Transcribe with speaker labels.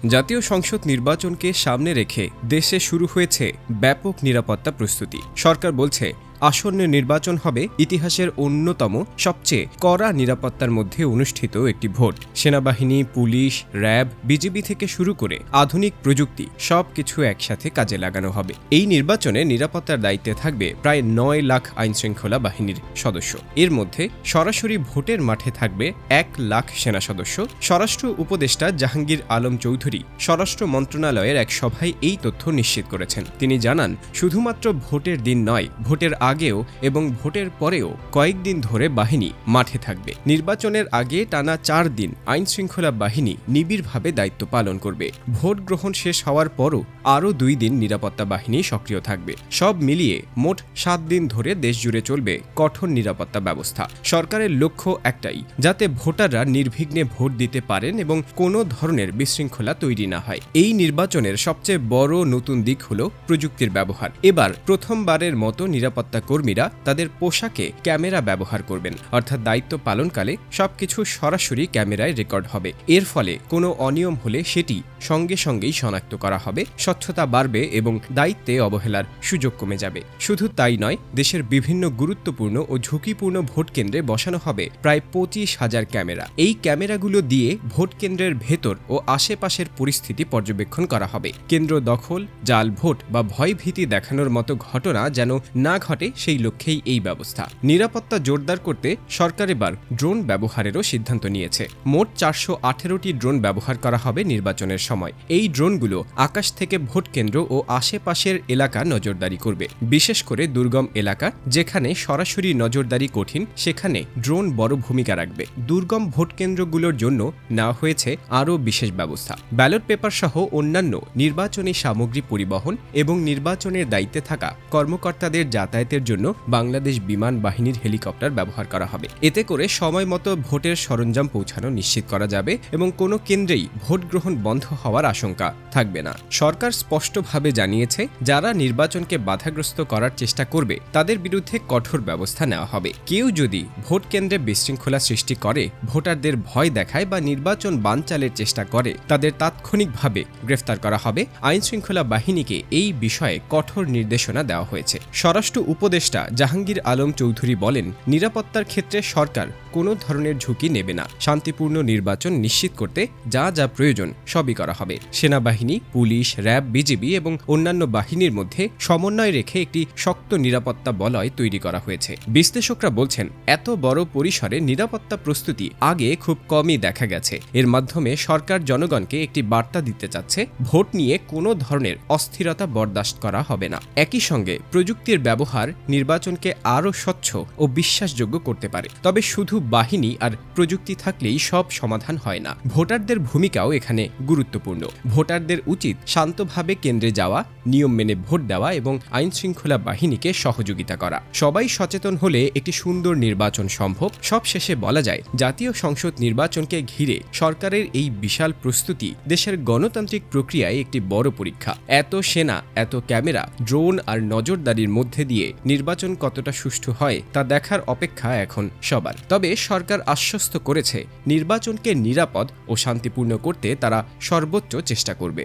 Speaker 1: জাতীয় সংসদ নির্বাচনকে সামনে রেখে দেশে শুরু হয়েছে ব্যাপক নিরাপত্তা প্রস্তুতি। সরকার বলছে আসন্ন নির্বাচন হবে ইতিহাসের অন্যতম, সবচেয়ে কড়া নিরাপত্তার মধ্যে অনুষ্ঠিত একটি ভোট। সেনাবাহিনী, পুলিশ, র্যাব, বিজিবি থেকে শুরু করে আধুনিক প্রযুক্তি, সবকিছু একসাথে কাজে লাগানো হবে। এই নির্বাচনে নিরাপত্তার দায়িত্বে থাকবে প্রায় নয় লাখ আইনশৃঙ্খলা বাহিনীর সদস্য। এর মধ্যে সরাসরি ভোটের মাঠে থাকবে এক লাখ সেনা সদস্য। স্বরাষ্ট্র উপদেষ্টা জাহাঙ্গীর আলম চৌধুরী স্বরাষ্ট্র মন্ত্রণালয়ের এক সভায় এই তথ্য নিশ্চিত করেছেন। তিনি জানান, শুধুমাত্র ভোটের দিন নয়, ভোটের আগেও এবং ভোটের পরেও কয়েকদিন ধরে বাহিনী মাঠে থাকবে। নির্বাচনের আগে টানা চার দিন আইন শৃঙ্খলা বাহিনী নিবিড়ভাবে দায়িত্ব পালন করবে। ভোট গ্রহণ শেষ হওয়ার পরও আরও দুই দিন নিরাপত্তা বাহিনী সক্রিয় থাকবে। সব মিলিয়ে মোট সাত দিন ধরে দেশজুড়ে চলবে কঠোর নিরাপত্তা ব্যবস্থা। সরকারের লক্ষ্য একটাই, যাতে ভোটাররা নির্বিঘ্নে ভোট দিতে পারেন এবং কোনো ধরনের বিশৃঙ্খলা তৈরি না হয়। এই নির্বাচনের সবচেয়ে বড় নতুন দিক হল প্রযুক্তির ব্যবহার। এবার প্রথমবারের মতো নিরাপত্তা কর্মীরা তাদের পোশাকে ক্যামেরা ব্যবহার করবেন। অর্থাৎ দায়িত্ব পালনকালে সবকিছু সরাসরি ক্যামেরায় রেকর্ড হবে। এর ফলে কোনো অনিয়ম হলে সেটি সঙ্গে সঙ্গেই শনাক্ত করা হবে। স্বচ্ছতা বাড়বে এবং দায়িত্বে অবহেলার সুযোগ কমে যাবে। শুধু তাই নয়, দেশের বিভিন্ন গুরুত্বপূর্ণ ও ঝুঁকিপূর্ণ ভোট কেন্দ্রে বসানো হবে প্রায় পঁচিশ হাজার ক্যামেরা। এই ক্যামেরাগুলো দিয়ে ভোট কেন্দ্রের ভেতর ও আশেপাশের পরিস্থিতি পর্যবেক্ষণ করা হবে। কেন্দ্র দখল, জাল ভোট বা ভয়ভীতি দেখানোর মতো ঘটনা যেন না ঘটে সেই লক্ষ্যেই এই ব্যবস্থা। নিরাপত্তা জোরদার করতে সরকার এবার ড্রোন ব্যবহারেরও সিদ্ধান্ত নিয়েছে। মোট চারশো আঠেরোটি ড্রোন ব্যবহার করা হবে নির্বাচনের সময়। এই ড্রোনগুলো আকাশ থেকে ভোট কেন্দ্র ও আশেপাশের এলাকা নজরদারি করবে। বিশেষ করে দুর্গম এলাকা, যেখানে সরাসরি নজরদারি কঠিন, সেখানে ড্রোন বড় ভূমিকা রাখবে। দুর্গম ভোট কেন্দ্রগুলোর জন্য নেওয়া হয়েছে আরও বিশেষ ব্যবস্থা। ব্যালট পেপার সহ অন্যান্য নির্বাচনী সামগ্রী পরিবহন এবং নির্বাচনের দায়িত্বে থাকা কর্মকর্তাদের যাতায়াতের জন্য বাংলাদেশ বিমান বাহিনীর হেলিকপ্টার ব্যবহার করা হবে। এতে করে সময় মতো ভোটের সরঞ্জাম পৌঁছানো নিশ্চিত করা যাবে এবং কোনো কেন্দ্রেই ভোট গ্রহণ বন্ধ হওয়ার আশঙ্কা থাকবে না। সরকার স্পষ্টভাবে জানিয়েছে, যারা নির্বাচনকে বাধাগ্রস্ত করার চেষ্টা করবে, তাদের বিরুদ্ধে কঠোর ব্যবস্থা নেওয়া হবে। কেউ যদি ভোট কেন্দ্রে বিশৃঙ্খলা সৃষ্টি করে, ভোটারদের ভয় দেখায় বা নির্বাচন বানচালের চেষ্টা করে, তাদের তাৎক্ষণিকভাবে গ্রেফতার করা হবে। আইনশৃঙ্খলা বাহিনীকে এই বিষয়ে কঠোর নির্দেশনা দেওয়া হয়েছে। স্বরাষ্ট্র উপদেষ্টা জাহাঙ্গীর আলম চৌধুরী বলেন নিরাপত্তার ক্ষেত্রে সরকার কোনো ধরনের ঝুঁকি নেবে না। শান্তিপূর্ণ নির্বাচন নিশ্চিত করতে যা যা প্রয়োজন সবই করা হবে। সেনাবাহিনী, পুলিশ, র্যাব, বিজিবি এবং অন্যান্য বাহিনীর মধ্যে সমন্বয় রেখে একটি শক্ত নিরাপত্তা বলয় তৈরি করা হয়েছে। বিশ্লেষকরা বলছেন, এত বড় পরিসরে নিরাপত্তা প্রস্তুতি আগে খুব কমই দেখা গেছে। এর মাধ্যমে সরকার জনগণকে একটি বার্তা দিতে চাচ্ছে, ভোট নিয়ে কোনো ধরনের অস্থিরতা বরদাস্ত করা হবে না। একই সঙ্গে প্রযুক্তির ব্যবহার নির্বাচনকে আরও স্বচ্ছ ও বিশ্বাসযোগ্য করতে পারে। তবে শুধু বাহিনী আর প্রযুক্তি থাকলেই সব সমাধান হয় না। ভোটারদের ভূমিকাও এখানে গুরুত্বপূর্ণ। ভোটারদের উচিত শান্তভাবে কেন্দ্রে যাওয়া, নিয়ম মেনে ভোট দেওয়া এবং আইন শৃঙ্খলা বাহিনীকে সহযোগিতা করা। সবাই সচেতন হলে একটি সুন্দর নির্বাচন সম্ভব। সবশেষে বলা যায়, জাতীয় সংসদ নির্বাচনকে ঘিরে সরকারের এই বিশাল প্রস্তুতি দেশের গণতান্ত্রিক প্রক্রিয়ায় একটি বড় পরীক্ষা। এত সেনা, এত ক্যামেরা, ড্রোন আর নজরদারির মধ্যে দিয়ে নির্বাচন কতটা সুষ্ঠু হয় তা দেখার অপেক্ষা এখন সবার। তবে সরকার আশ্বস্ত করেছে। নির্বাচনকে নিরাপদ ও শান্তিপূর্ণ করতে তারা সর্বোচ্চ চেষ্টা করবে।